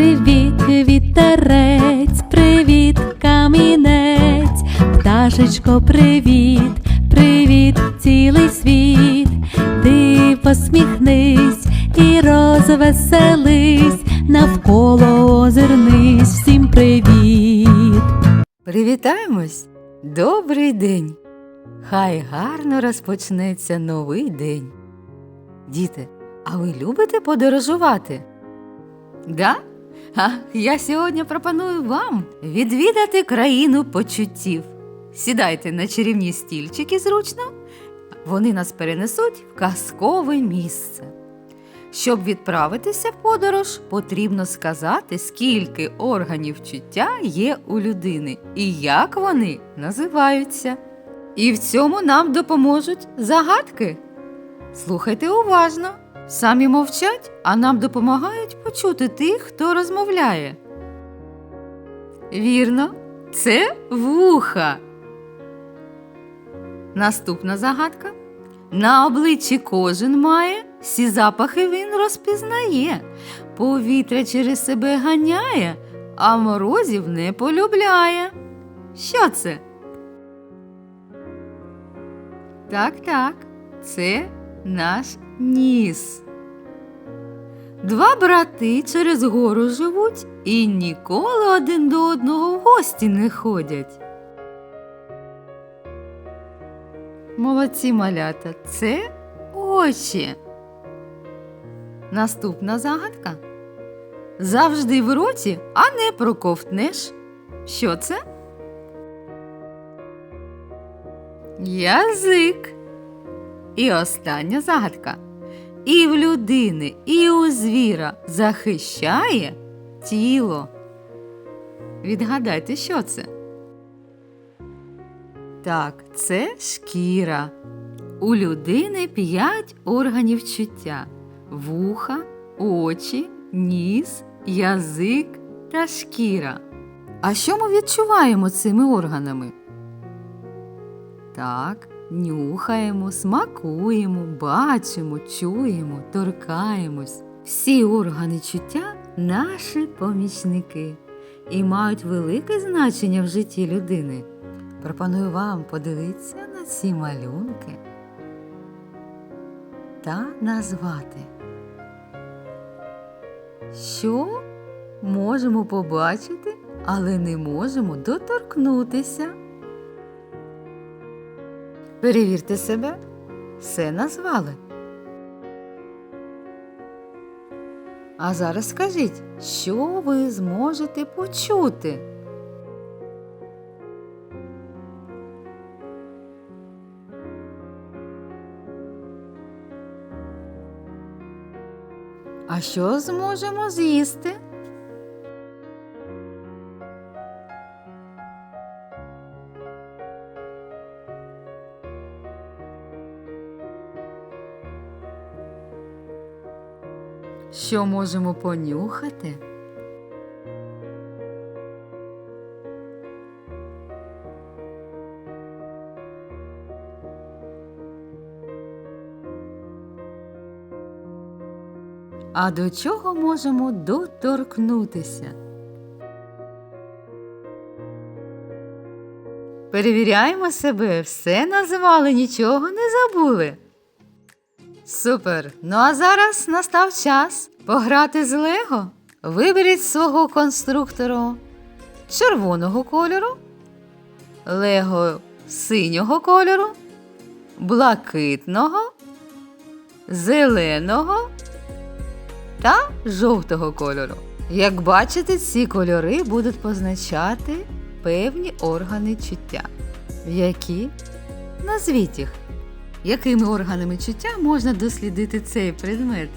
привіт, вітерець, привіт, камінець, пташечко, привіт, привіт, цілий світ. Ти посміхнись і розвеселись, навколо озирнись, всім привіт. Привітаємось! Добрий день! Хай гарно розпочнеться новий день. Діти, а ви любите подорожувати? Да? А я сьогодні пропоную вам відвідати країну почуттів. Сідайте на чарівні стільчики зручно, вони нас перенесуть в казкове місце. Щоб відправитися в подорож, потрібно сказати, скільки органів чуття є у людини і як вони називаються. І в цьому нам допоможуть загадки. Слухайте уважно. Самі мовчать, а нам допомагають почути тих, хто розмовляє. Вірно, це вуха. Наступна загадка. На обличчі кожен має, всі запахи він розпізнає, повітря через себе ганяє, а морозів не полюбляє. Що це? Так, так, це наш ніс. Два брати через гору живуть і ніколи один до одного в гості не ходять. Молодці малята, це очі. Наступна загадка. Завжди в роті, а не проковтнеш. Що це? Язик. І остання загадка. І в людини, і у звіра захищає тіло. Відгадайте, що це? Так, це шкіра. У людини п'ять органів чуття: вуха, очі, ніс, язик та шкіра. А що ми відчуваємо цими органами? Так, нюхаємо, смакуємо, бачимо, чуємо, торкаємось. Всі органи чуття наші помічники і мають велике значення в житті людини. Пропоную вам подивитися на ці малюнки та назвати, що можемо побачити, але не можемо доторкнутися. Перевірте себе, все назвали. А зараз скажіть, що ви зможете почути? А що зможемо з'їсти? Що можемо понюхати? А до чого можемо доторкнутися? Перевіряємо себе, все називали, нічого не забули. Супер! Ну а зараз настав час пограти з Лего. Виберіть свого конструктору червоного кольору, Лего синього кольору, блакитного, зеленого та жовтого кольору. Як бачите, ці кольори будуть позначати певні органи чуття. Які? Назвіть їх. Якими органами чуття можна дослідити цей предмет?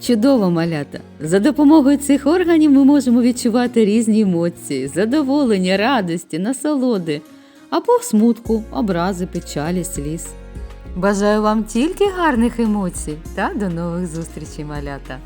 Чудово, малята! За допомогою цих органів ми можемо відчувати різні емоції, задоволення, радості, насолоди або смутку, образи, печалі, сліз. Бажаю вам тільки гарних емоцій та до нових зустрічей, малята!